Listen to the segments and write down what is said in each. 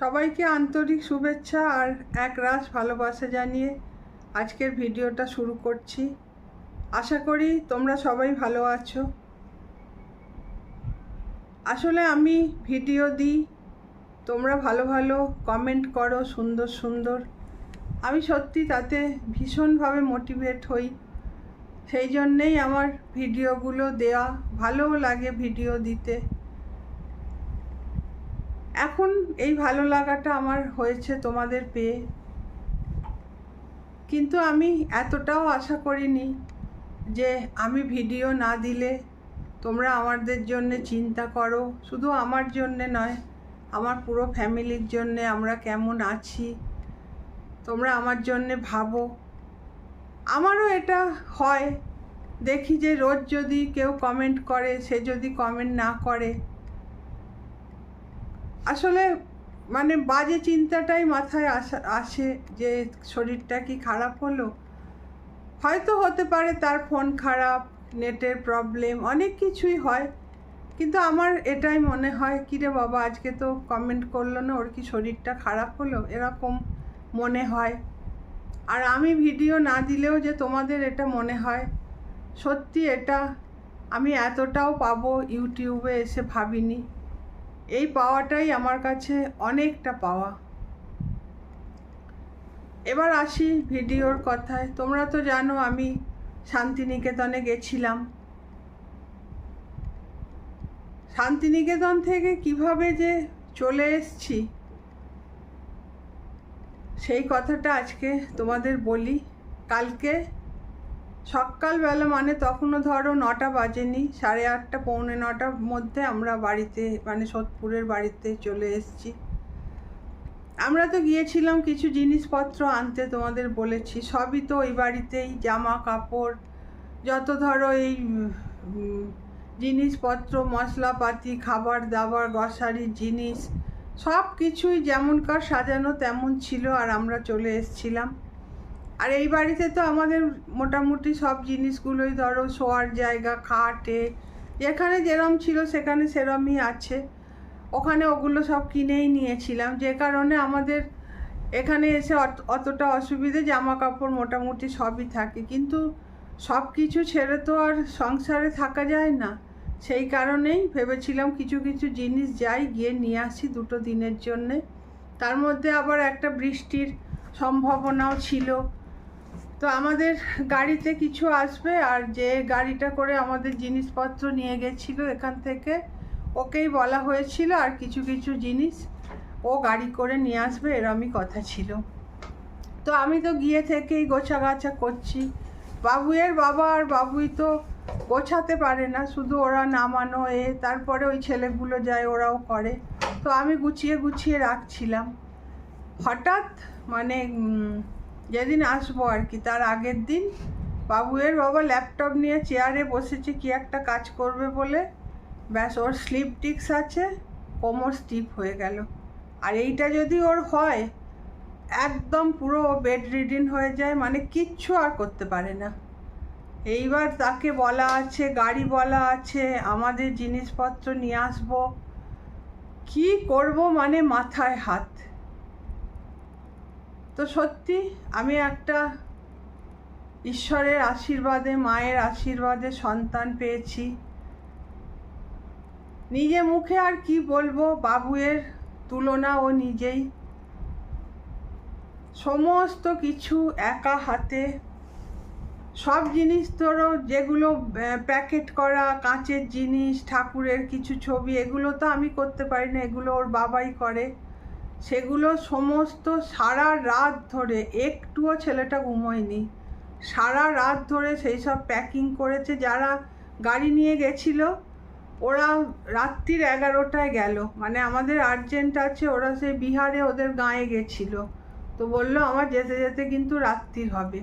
সবাইকে আন্তরিক শুভেচ্ছা আর এক রাস ভালোবাসা জানিয়ে আজকের ভিডিওটা শুরু করছি। আশা করি তোমরা সবাই ভালো আছো। আসলে আমি ভিডিও দিই, তোমরা ভালো ভালো কমেন্ট করো, সুন্দর সুন্দর। আমি সত্যি তাতে ভীষণভাবে মোটিভেট হই। সেই জন্যেই আমার ভিডিওগুলো দেওয়া ভালোও লাগে ভিডিও দিতে। এখন এই ভালো লাগাটা আমার হয়েছে তোমাদের পেয়ে। কিন্তু আমি এতটাও আশা করিনি যে আমি ভিডিও না দিলে তোমরা আমাদের জন্যে চিন্তা করো। শুধু আমার জন্যে নয়, আমার পুরো ফ্যামিলির জন্যে আমরা কেমন আছি, তোমরা আমার জন্যে ভাবো। আমারও এটা হয়। দেখি যে রোজ যদি কেউ কমেন্ট করে, সে যদি কমেন্ট না করে আসলে মানে বাজে চিন্তাটাই মাথায় আসা, আসে যে শরীরটা কি খারাপ হলো। হয়তো হতে পারে তার ফোন খারাপ, নেটের প্রবলেম, অনেক কিছুই হয়। কিন্তু আমার এটাই মনে হয়, কিরে বাবা, আজকে তো কমেন্ট করল না, ওর কি শরীরটা খারাপ হলো? এরকম মনে হয়। আর আমি ভিডিও না দিলেও যে তোমাদের এটা মনে হয়, সত্যি এটা আমি এতটাও পাবো ইউটিউবে এসে ভাবিনি। এই পাওয়াটাই আমার কাছে অনেকটা পাওয়া। এবার আসি ভিডিওর কথায়। তোমরা তো জানো আমি শান্তিনিকেতনে গেছিলাম। শান্তিনিকেতন থেকে কীভাবে যে চলে এসছি, সেই কথাটা আজকে তোমাদের বলি। কালকে সকালবেলা মানে তখনও ধরো নটা বাজেনি, সাড়ে আটটা, পৌনে নটার মধ্যে আমরা বাড়িতে মানে সোদপুরের বাড়িতে চলে এসেছি। আমরা তো গিয়েছিলাম কিছু জিনিসপত্র আনতে তোমাদের বলেছি, সবই তো ওই বাড়িতেই জামা কাপড় যত ধরো এই জিনিসপত্র, মশলাপাতি, খাবার দাবার গ্রসারির জিনিস সব কিছুই যেমনকার সাজানো তেমন ছিল আর আমরা চলে এসছিলাম। আর এই বাড়িতে তো আমাদের মোটামুটি সব জিনিসগুলোই ধরো শোয়ার জায়গা, খাটে, যেখানে যেরম ছিল সেখানে সেরমই আছে। ওখানে ওগুলো সব কিনেই নিয়েছিলাম। যে কারণে আমাদের এখানে এসে অতটা অসুবিধে জামা কাপড় মোটামুটি সবই থাকে। কিন্তু সব কিছু ছেড়ে তো আর সংসারে থাকা যায় না। সেই কারণেই ভেবেছিলাম কিছু কিছু জিনিস যাই গিয়ে নিয়ে আসি দুটো দিনের জন্যে। তার মধ্যে আবার একটা বৃষ্টির সম্ভাবনাও ছিল। তো আমাদের গাড়িতে কিছু আসবে আর যে গাড়িটা করে আমাদের জিনিসপত্র নিয়ে গেছিল এখান থেকে, ওকেই বলা হয়েছিল আর কিছু কিছু জিনিস ও গাড়ি করে নিয়ে আসবে, এরমই কথা ছিল। তো আমি তো গিয়ে থেকেই গোছা গাছা করছি। বাবুয়ের বাবা আর বাবুই তো গোছাতে পারে না, শুধু ওরা নামানো, এ, তারপরে ওই ছেলেগুলো যায়, ওরাও করে। তো আমি গুছিয়ে গুছিয়ে রাখছিলাম। হঠাৎ মানে যেদিন আসব আর কি, তার আগের দিন বাবুয়ের বাবা ল্যাপটপ নিয়ে চেয়ারে বসেছে, কি একটা কাজ করবে বলে। ব্যাস, ওর স্লিপ ডিক্স আছে, কোমর স্টিপ হয়ে গেল। আর এইটা যদি ওর হয়, একদম পুরো বেড রিডিন হয়ে যায় মানে কিচ্ছু আর করতে পারে না। এইবার তাকে বলা আছে, গাড়ি বলা আছে, আমাদের জিনিসপত্র নিয়ে আসব। কি করব মানে মাথায় হাত। তো সত্যি, আমি একটা ঈশ্বরের আশীর্বাদে, মায়ের আশীর্বাদে সন্তান পেয়েছি। নিজে মুখে আর কি বলব, বাবুয়ের তুলনা ও নিজেই। সমস্ত কিছু একা হাতে। সব জিনিস ধরো, যেগুলো প্যাকেট করা, কাঁচের জিনিস, ঠাকুরের কিছু ছবি, এগুলো তো আমি করতে পারি না, এগুলো ওর বাবাই করে। সেগুলো সমস্ত সারা রাত ধরে একটুও ছেলেটা ঘুমোয়নি। সারা রাত ধরে সেই সব প্যাকিং করেছে, যারা গাড়ি নিয়ে গেছিল, ওরা রাত্রির এগারোটায় গেল। মানে আমাদের আর্জেন্ট আছে, ওরা সে বিহারে ওদের গাঁয়ে গেছিল। তো বলল, আমার যেতে যেতে কিন্তু রাত্রির হবে।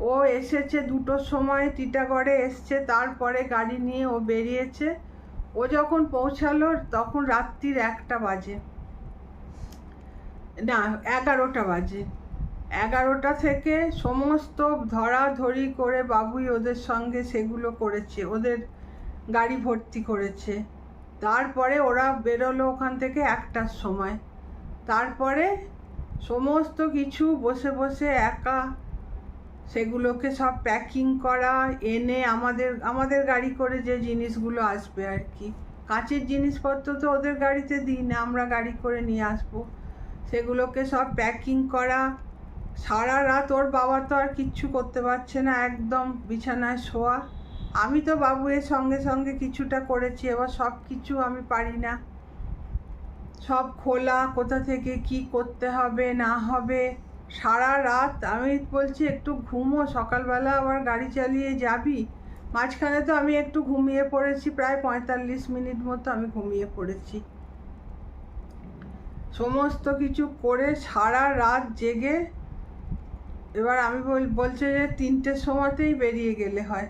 ও এসেছে দুটোর সময়, টিটাগড়ে এসছে, তারপরে গাড়ি নিয়ে ও বেরিয়েছে। ও যখন পৌঁছালো, তখন রাত্রির একটা বাজে। না, এগারোটা বাজে। এগারোটা থেকে সমস্ত ধরাধরি করে বাবুই ওদের সঙ্গে সেগুলো করেছে, ওদের গাড়ি ভর্তি করেছে। তারপরে ওরা বেরোলো ওখান থেকে একটার সময়। তারপরে সমস্ত কিছু বসে বসে একা সেগুলোকে সব প্যাকিং করা, এনে আমাদের আমাদের গাড়ি করে যে জিনিসগুলো আসবে আর কি। কাঁচের জিনিসপত্র তো ওদের গাড়িতে দিই না, আমরা গাড়ি করে নিয়ে আসব। সেগুলোকে সব প্যাকিং করা। সারা রাত ওর বাবা তো আর কিচ্ছু করতে পারছে না, একদম বিছানায় শোয়া। আমি তো বাবু এর সঙ্গে সঙ্গে কিছুটা করেছি, এবার সব কিছু আমি পারি না। সব খোলা, কোথা থেকে কি করতে হবে, না হবে। সারা রাত আমি বলছি, একটু ঘুমো, সকালবেলা আবার গাড়ি চালিয়ে যাবি? মাঝখানে তো আমি একটু ঘুমিয়ে পড়েছি, প্রায় পঁয়তাল্লিশ মিনিট মতো আমি ঘুমিয়ে পড়েছি। সমস্ত কিছু করে সারা রাত জেগে এবার আমি বল, বলছে যে তিনটের সময়তেই বেরিয়ে গেলে হয়।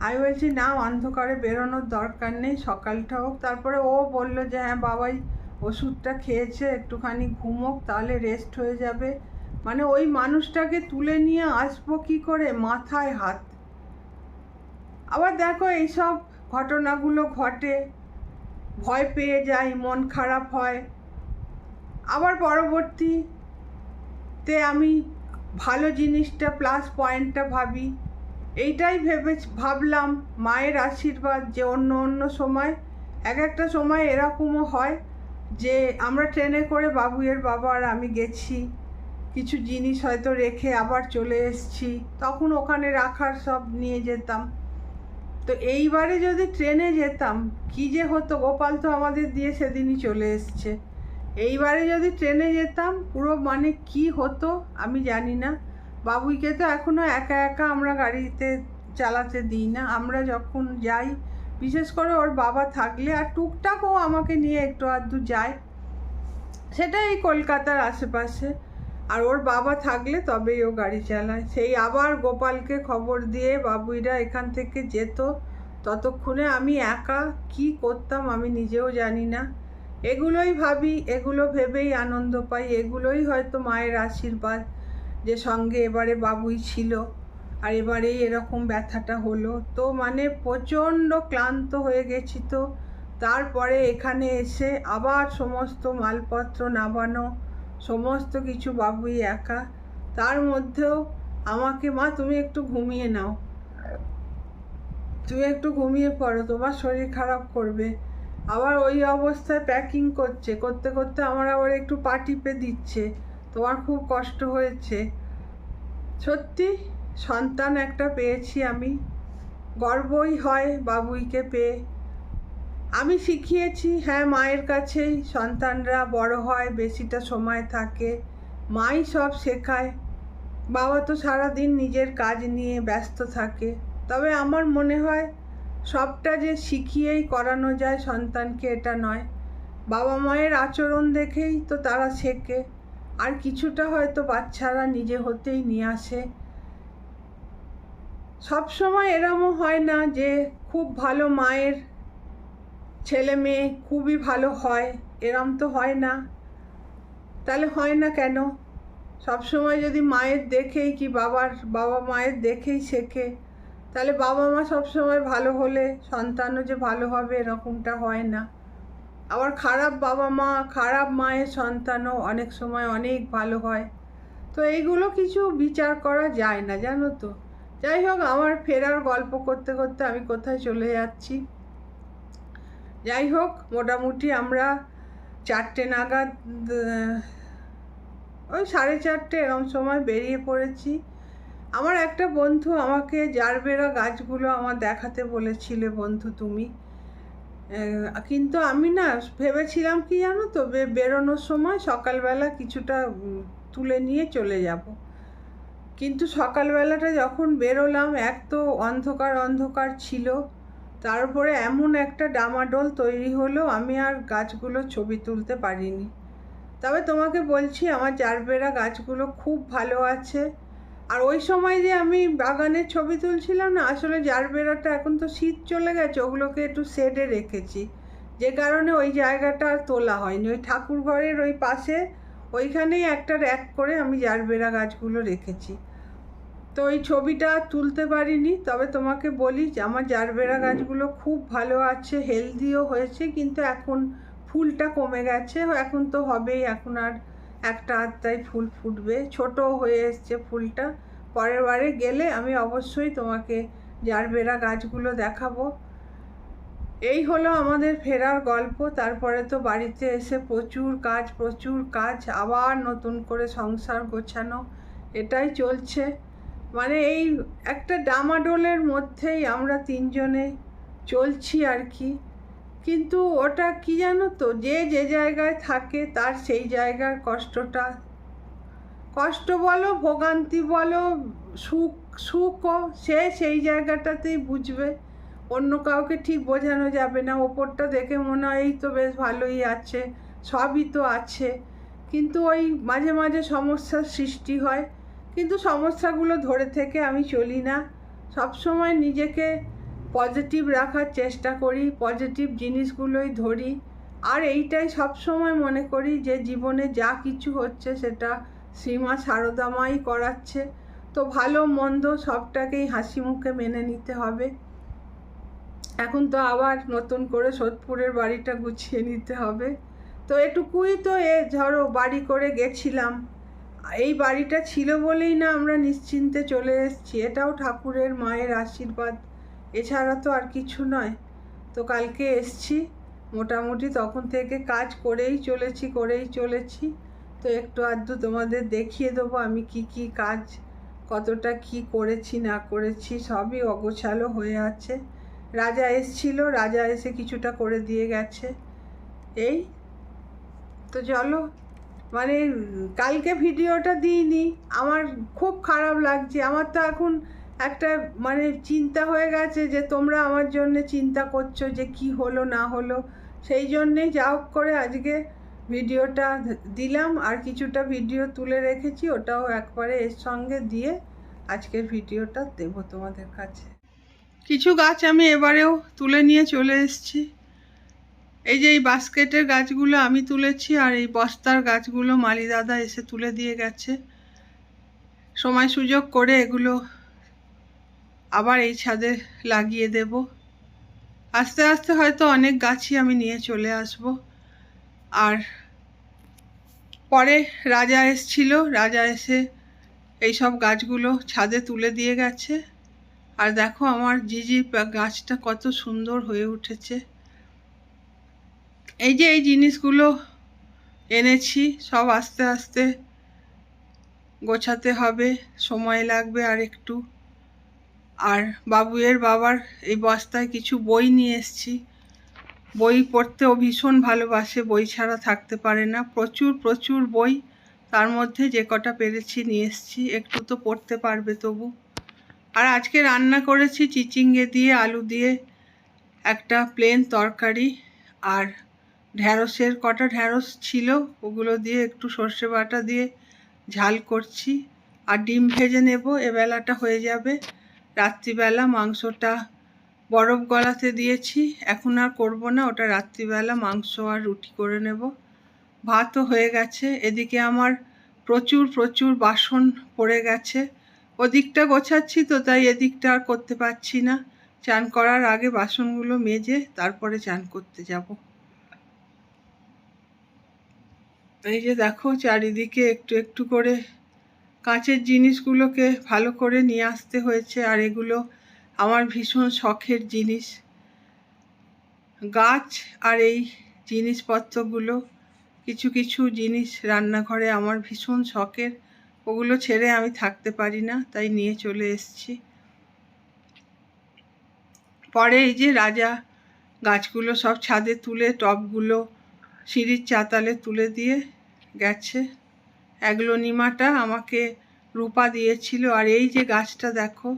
আমি বলছি, না, অন্ধকারে বেরোনোর দরকার নেই, সকালটা হোক। তারপরে ও বলল যে হ্যাঁ বাবাই ওষুধটা খেয়েছে, একটুখানি ঘুমোক, তাহলে রেস্ট হয়ে যাবে। মানে ওই মানুষটাকে তুলে নিয়ে আসব কি করে? মাথায় হাত। আবার দেখো এইসব ঘটনাগুলো ঘটে। ভয় পেয়ে যাই, মন খারাপ হয়। আবার পরবর্তীতে আমি ভালো জিনিসটা প্লাস পয়েন্টটা ভাবি। এইটাই ভেবে ভাবলাম মায়ের আশীর্বাদ যে অন্য অন্য সময়, এক একটা সময় এরকমও হয় যে আমরা ট্রেনে করে বাবুয়ের বাবা আর আমি গেছি, কিছু জিনিস হয়তো রেখে আবার চলে এসছি, তখন ওখানে রাখার সব নিয়ে যেতাম। তো এইবারে যদি ট্রেনে যেতাম, কি যে হতো, গোপাল তো আমাদের দিয়ে সেদিনই চলে এসছে। এইবারে যদি ট্রেনে যেতাম, পুরো মানে কি হতো আমি জানি না। বাবুইকে তো এখনও একা একা আমরা গাড়িতে চালাতে দিই না। আমরা যখন যাই, বিশেষ করে ওর বাবা থাকলে আর টুকটাকও আমাকে নিয়ে একটু আধটু যায়। সেটা এই কলকাতার আশেপাশে। আর ওর বাবা থাকলে তবেই ও গাড়ি চালায়। সেই আবার গোপালকে খবর দিয়ে বাবুইরা এখান থেকে যেত। ততক্ষণে আমি একা কি করতাম আমি নিজেও জানি না। এগুলোই ভাবি, এগুলো ভেবেই আনন্দ পাই, এগুলোই হয়তো মায়ের আশীর্বাদ যে সঙ্গে এবারে বাবুই ছিল আর এবারেই এরকম ব্যথাটা হলো। তো মানে প্রচণ্ড ক্লান্ত হয়ে গেছি তো। তারপরে এখানে এসে আবার সমস্ত মালপত্র নামানো, সমস্ত কিছু বাবুই একা। তার মধ্যেও আমাকে, মা, তুমি একটু ঘুমিয়ে নাও। তুমি একটু ঘুমিয়ে পড়ো, তোমার শরীর খারাপ করবে। আবার ওই অবস্থায় প্যাকিং করছে। করতে করতে আমার আবার একটু পা টিপে দিচ্ছে। তোমার খুব কষ্ট হয়েছে। সত্যি সন্তান একটা পেয়েছি আমি। গর্বই হয় বাবুইকে পেয়ে। আমি শিখিয়েছি হ্যাঁ মায়ের কাছেই সন্তানরা বড় হয়, বেশিটা সময় থাকে। মাই সব শেখায়। বাবা তো সারাদিন নিজের কাজ নিয়ে ব্যস্ত থাকে। তবে আমার মনে হয় সবটা যে শিখিয়েই করানো যায় সন্তানকে এটা নয়। বাবা মায়ের আচরণ দেখেই তো তারা শেখে। আর কিছুটা হয়তো বাচ্চারা নিজে হতেই নিয়ে আসে। সব সময় এরমও হয় না যে খুব ভালো মায়ের ছেলে মেয়ে খুবই ভালো হয়, এরম তো হয় না। তাহলে হয় না কেন? সব সময় যদি মায়ের দেখেই কি বাবার, বাবা মায়ের দেখেই শেখে। তাহলে বাবা মা সবসময় ভালো হলে সন্তানও যে ভালো হবে এরকমটা হয় না। আবার খারাপ বাবা মা, খারাপ মায়ের সন্তানও অনেক সময় অনেক ভালো হয়। তো এইগুলো কিছু বিচার করা যায় না, জানো তো। যাই হোক, আমার ফেরার গল্প করতে করতে আমি কোথায় চলে যাচ্ছি? যাই হোক, মোটামুটি আমরা চারটে নাগাদ ওই সাড়ে চারটে এরকম সময় বেরিয়ে পড়েছি। আমার একটা বন্ধু আমাকে জারবেরা গাছগুলো আমার দেখাতে বলেছিলে, বন্ধু তুমি। কিন্তু আমি না ভেবেছিলাম কি জানো তো বেরোনোর সময় সকালবেলা কিছুটা তুলে নিয়ে চলে যাব। কিন্তু সকালবেলাটা যখন বেরোলাম, এক তো অন্ধকার অন্ধকার ছিল। তারপরে এমন একটা ডামাডোল তৈরি হলো, আমি আর গাছগুলো ছবি তুলতে পারিনি। তবে তোমাকে বলছি, আমার জারবেরা গাছগুলো খুব ভালো আছে। আর ওই সময় যে আমি বাগানের ছবি তুলছিলাম না, আসলে জারবেরাটা এখন তো শীত চলে গেছে, ওগুলোকে একটু শেডে রেখেছি। যে কারণে ওই জায়গাটা আর তোলা হয়নি। ওই ঠাকুর ঘরের ওই পাশে, ওইখানেই একটা র্যাক করে আমি জারবেরা গাছগুলো রেখেছি। তো ওই ছবিটা তুলতে পারিনি, তবে তোমাকে বলি যে আমার জারবেরা গাছগুলো খুব ভালো আছে হেলদিও হয়েছে, কিন্তু এখন ফুলটা কমে গেছে। এখন তো হবেই, এখন আর একটা আধটাই ফুল ফুটবে। ছোট হয়ে এসছে ফুলটা। পরের বারে গেলে আমি অবশ্যই তোমাকে জারবেরা গাছগুলো দেখাবো। এই হলো আমাদের ফেরার গল্প। তারপরে তো বাড়িতে এসে প্রচুর কাজ প্রচুর কাজ, আবার নতুন করে সংসার গোছানো। এটাই চলছে। মানে এই একটা ডামাডোলের মধ্যেই আমরা তিনজনে চলছি আর কি। কিন্তু ওটা কি জানো তো, যে যে জায়গায় থাকে তার সেই জায়গার কষ্টটা। কষ্ট বলো, ভোগান্তি বলো, সুখ, সুখও সে সেই জায়গাটাতেই বুঝবে। অন্য কাউকে ঠিক বোঝানো যাবে না। ওপরটা দেখে মনে হয় এই তো বেশ ভালোই আছে, সবই তো আছে। কিন্তু ওই মাঝে মাঝে সমস্যার সৃষ্টি হয়। কিন্তু সমস্যাগুলো ধরে থেকে আমি চলি না। সবসময় নিজেকে পজিটিভ রাখার চেষ্টা করি পজিটিভ জিনিসগুলোই ধরি। আর এইটাই সবসময় মনে করি যে জীবনে যা কিছু হচ্ছে সেটা শ্রীমা সারদামাই করাচ্ছে। তো ভালো মন্দ সবটাকেই হাসি মুখে মেনে নিতে হবে। এখন তো আবার নতুন করে সোদপুরের বাড়িটা গুছিয়ে নিতে হবে। তো এটুকুই তো এ ধরো বাড়ি করে গেছিলাম। এই বাড়িটা ছিল বলেই না আমরা নিশ্চিন্তে চলে এসেছি। এটাও ঠাকুরের মায়ের আশীর্বাদ। এছাড়া তো আর কিছু নয়। তো কালকে এসছি, মোটামুটি তখন থেকে কাজ করেই চলেছি করেই চলেছি। তো একটু আধটু তোমাদের দেখিয়ে দেবো আমি কি কি কাজ, কতটা কি করেছি, না করেছি, সবই অগোছালো হয়ে আছে। রাজা এসছিল, রাজা এসে কিছুটা করে দিয়ে গেছে। এই, তো চলো মানে কালকে ভিডিওটা দিইনি, আমার খুব খারাপ লাগছে, আমার তো এখন একটা মানে চিন্তা হয়ে গেছে যে তোমরা আমার জন্য চিন্তা করছ যে কি হলো, না হলো। সেই জন্যেই যা হোক করে আজকে ভিডিওটা দিলাম। আর কিছুটা ভিডিও তুলে রেখেছি, ওটাও একবারে এর সঙ্গে দিয়ে আজকের ভিডিওটা দেবো তোমাদের কাছে। কিছু গাছ আমি এবারেও তুলে নিয়ে চলে এসেছি। এই যে এই বাস্কেটের গাছগুলো আমি তুলেছি আর এই বস্তার গাছগুলো মালি দাদা এসে তুলে দিয়ে গেছে। সময় সুযোগ করে এগুলো আবার এই ছাদে লাগিয়ে দেব। আস্তে আস্তে হয়তো অনেক গাছই আমি নিয়ে চলে আসব। আর পরে রাজা এসছিল। রাজা এসে এই সব গাছগুলো ছাদে তুলে দিয়ে গেছে। আর দেখো আমার জিজি গাছটা কত সুন্দর হয়ে উঠেছে। এই যে এই জিনিসগুলো এনেছি, সব আস্তে আস্তে গোছাতে হবে, সময় লাগবে আর একটু আর বাবুয়ের বাবার এই বস্তায় কিছু বই নিয়ে এসছি। বই পড়তেও ভীষণ ভালোবাসে, বই ছাড়া থাকতে পারে না। প্রচুর প্রচুর বই তার মধ্যে যে কটা পেরেছি নিয়ে এসছি, একটু তো পড়তে পারবে তবু। আর আজকে রান্না করেছি চিচিঙ্গে দিয়ে, আলু দিয়ে, একটা প্লেন তরকারি আর ঢ্যাঁড়সের কটা ঢ্যাঁড়স ছিল, ওগুলো দিয়ে একটু সর্ষে বাটা দিয়ে ঝাল করছি। আর ডিম ভেজে নেব, এবেলাটা হয়ে যাবে। রাত্রিবেলা মাংসটা বরফ গলাতে দিয়েছি। এখন আর করব না, ওটা রাত্রিবেলা মাংস আর রুটি করে নেব। ভাতও হয়ে গেছে, এদিকে আমার প্রচুর প্রচুর বাসন পড়ে গেছে। ওদিকটা গোছাচ্ছি তো, তাই এদিকটা আর করতে পারছি না। চান করার আগে বাসনগুলো মেজে তারপরে চান করতে যাব। এই যে দেখো, চারিদিকে একটু একটু করে কাঁচের জিনিসগুলোকে ভালো করে নিয়ে আসতে হয়েছে আর এগুলো আমার ভীষণ শখের জিনিস। গাছ আর এই জিনিসপত্রগুলো, কিছু কিছু জিনিস রান্নাঘরে আমার ভীষণ শখের। ওগুলো ছেড়ে আমি থাকতে পারি না, তাই নিয়ে চলে এসছি। পরে এই যে রাজা গাছগুলো সব ছাদে তুলে, টবগুলো, সিঁড়ির চাতালে তুলে দিয়ে গেছে। অ্যাগ্লোনিমাটা আমাকে রূপা দিয়েছিল। আর এই যে গাছটা দেখো,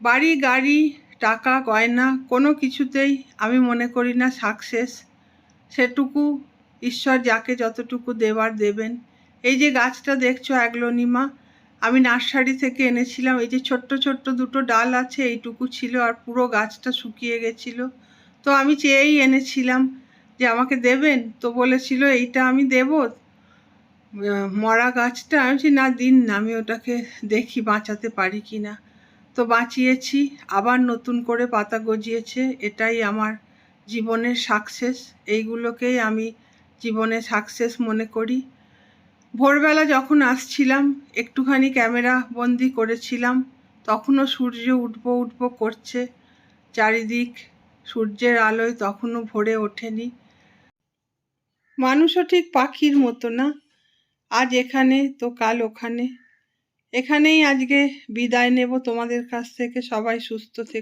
বাড়ি, গাড়ি, টাকা, গয়না, কোনো কিছুতেই আমি মনে করি না সাকসেস। সেটুকু ঈশ্বর যাকে যতটুকু দেবার দেবেন। এই যে গাছটা দেখছ অ্যাগ্লোনিমা, আমি নার্সারি থেকে এনেছিলাম। এই যে ছোট্ট ছোট্ট দুটো ডাল আছে, এইটুকু ছিল আর পুরো গাছটা শুকিয়ে গেছিল। তো আমি চেয়েই এনেছিলাম যে আমাকে দেবেন। তো বলেছিল, এইটা আমি দেব। মরা গাছটা আমি বলছি, না দিন না আমি ওটাকে দেখি বাঁচাতে পারি কি না। তো বাঁচিয়েছি আবার নতুন করে পাতা গজিয়েছে এটাই আমার জীবনের সাকসেস এইগুলোকেই আমি জীবনে সাকসেস মনে করি। ভোরবেলা যখন আসছিলাম একটুখানি ক্যামেরা বন্দি করেছিলাম তখনও সূর্য উঠবো উঠবো করছে। চারিদিক সূর্যের আলোয় তখনও ভরে ওঠেনি। মানুষও ঠিক পাখির মতো না। আজ এখানে, তো কাল ওখানে। এখানেই আজকে বিদায় নেব। তোমাদের কাছ থেকে সবাই সুস্থ থেকে